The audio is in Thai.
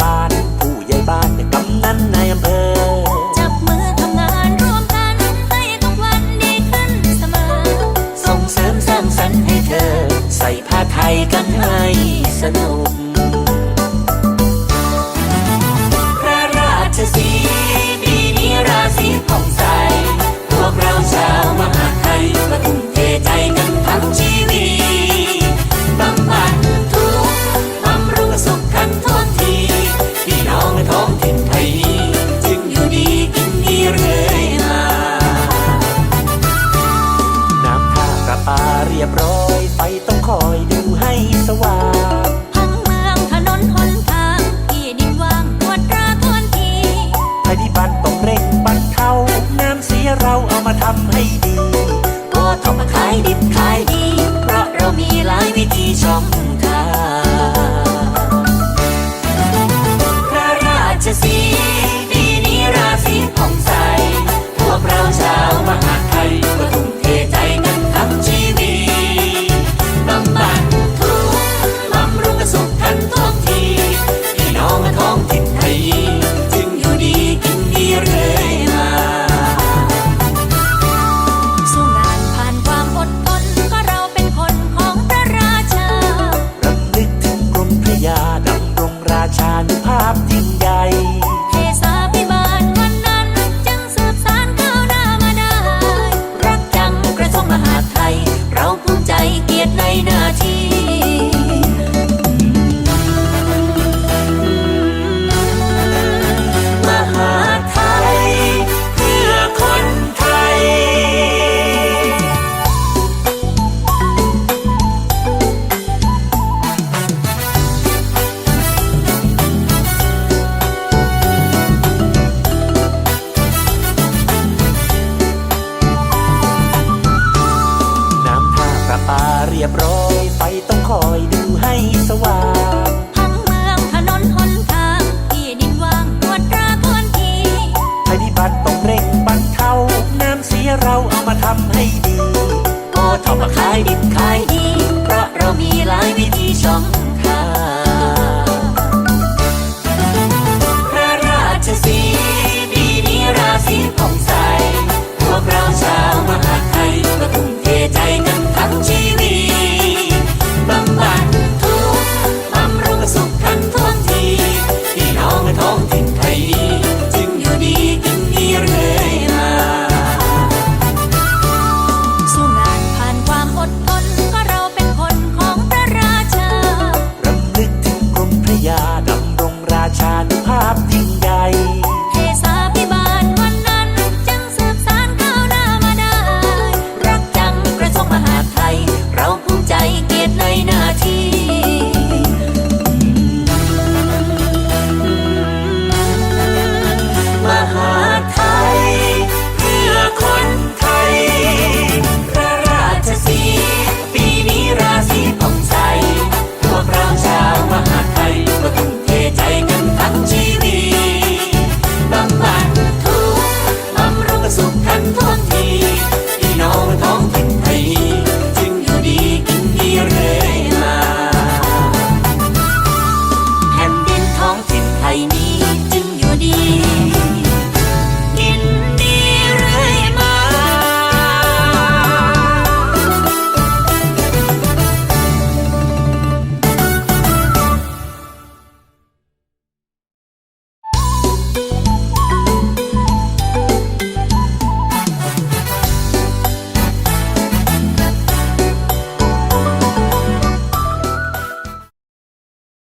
บาล ผู้ใหญ่บ้านเนกำนันนายอำเภอ ป่าเรียบร้อย ไฟต้องคอยดูให้สว่างทั้งเมืองถนนหนทางที่ดินว่างตรวจตราก่อนทีภัยพิบัติต้องเร่งบรรเทาน้ำเสียเราเอามาทำให้ดีก็ทำมาขายดิบขายดี เพราะเรามีหลายวิธีช่อง